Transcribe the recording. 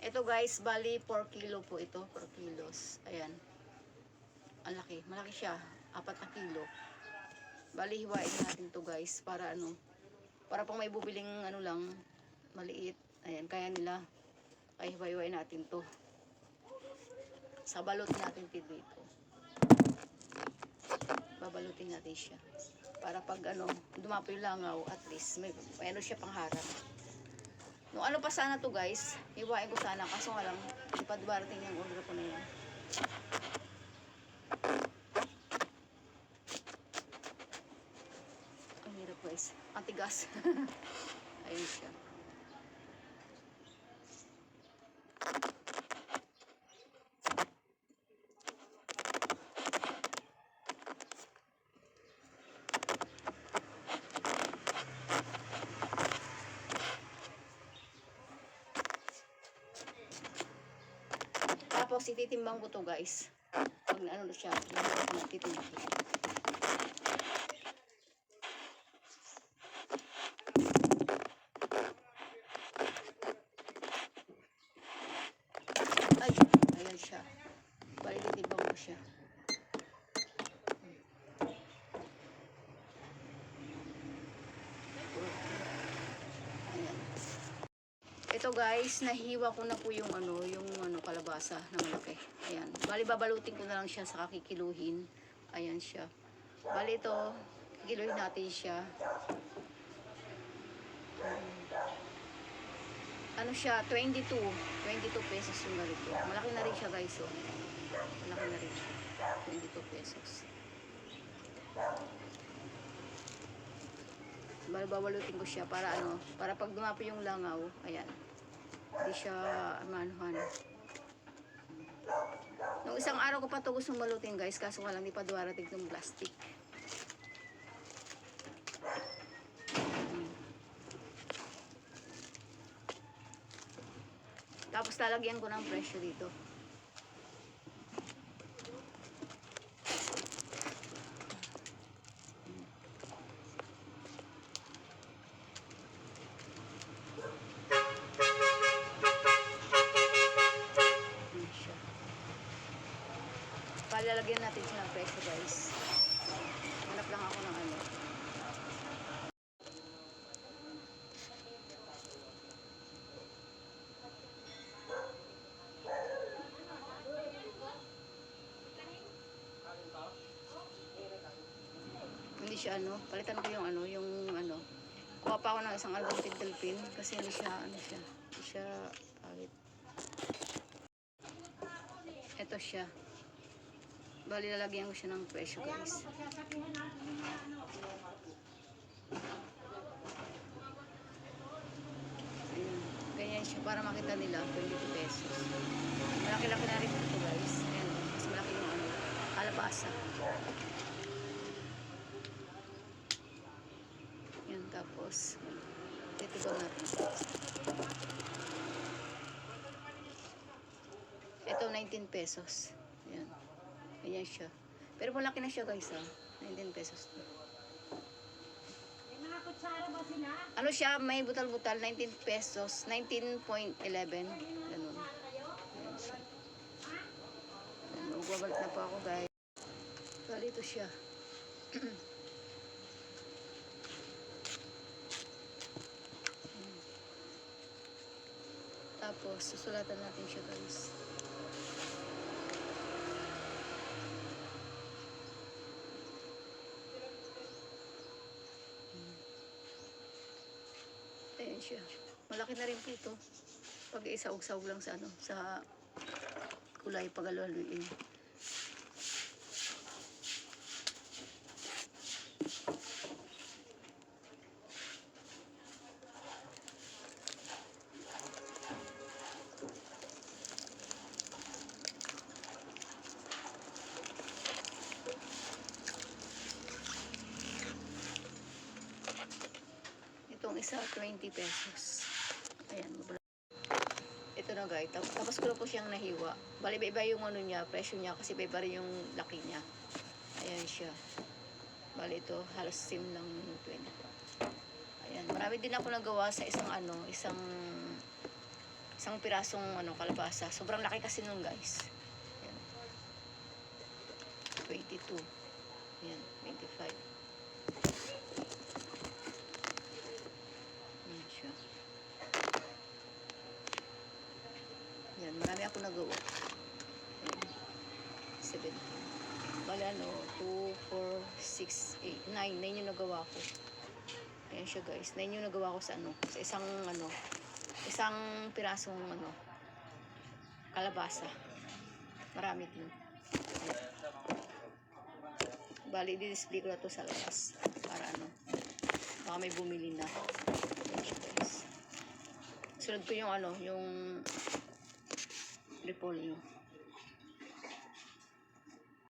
Ito guys, bali 4 kilo po ito, 4 kilos. Ayan. Ang laki, malaki siya. 4 na kilo. Bali, hiwain natin to guys para ano, para pang may bubiling ano lang, maliit. Ayan, kaya nila. Kaya hiwa-hiwain natin to. Sa balot natin ito dito. Babalutin natin siya. Para pag ano, dumapo yung langaw, at least may, ano siya pang harap. Nung ano pa sana to guys, hiwain ko sana, kaso nga lang, darating yung order ko na yun. Ang hirap guys. Ang tigas. Ayun siya. Tapos ititimbang ko to guys. Pag ano na siya, titimbang ko. Ay, ayan siya. Bali titimbang ko siya. Ayan. Ito guys, nahiwa ko na po yung ano, yung ano kalabasa na malaki. Ayan. Bali babalutin ko na lang siya sa kikiluhin. Ayan siya. Bali ito, kikiluhin natin siya. Ano siya, 22. 22 pesos yung ganito. Malaki na rin siya guys, oh. Malaki na rin siya. 22 pesos. Bali babalutin ko siya para ano, para pag dumapo yung langaw, ayan. Hindi siya manuhan. Nung isang araw ko pa to gustong balutin guys, kaso nga lang di pa duwarating ng plastic. Tapos lalagyan ko ng presyo dito. Ayan siya. Palalagyan natin siya ng presyo guys. Hanap lang ako ng ano. Hindi siya ano, palitan ko yung ano, yung ano. Kuha pa ako ng isang album pin kasi hindi siya ano siya, hindi siya pangit. Ito siya. Bali, lalagyan ko siya ng presyo, guys. Ayan. Ganyan siya para makita nila 22 pesos. Malaki-laki na rin ito, guys. Ayan. Mas malaki yung ano, kalabasa. Yan, tapos, titigaw natin. Ito, 19 pesos. Ayan. Siya. Pero malaki na siya guys ha. 19 pesos. to. Ano siya, may butal-butal, 19 pesos. 19.11. Ganun. Ayan siya. Ayan, Magbabalik na po ako guys. Bali ito siya. Tapos, susulatan natin siya guys. Siya. Malaki na rin po ito. Pag isaog-saog lang sa ano, sa kulay pagaluhaluin. Isa, 20 pesos. Ayan. Ito na guys, tapos, ko na po siyang nahiwa. Bali, iba yung ano niya, presyo niya, kasi iba rin yung laki niya. Ayan siya. Bali, ito, halos sim yung 20. Ayan, marami din ako nagawa sa isang ano, isang Isang pirasong ano, kalabasa. Sobrang laki kasi nun guys. Ayan. 22. Ayan, 25. Ayan siya. Ayan, marami ako nagawa. Ayan. 17. Bali ano, 2, 4, 6, 8, 9. 9 yung nagawa ko. Ayan siya guys. 9 yung nagawa ko sa ano, sa isang ano, isang pirasong ano, kalabasa. Marami din. Bali, di-display ko na to sa labas. Para ano, baka may bumili na. Ayan siya guys. Sunod ko yung ano, yung tripolio.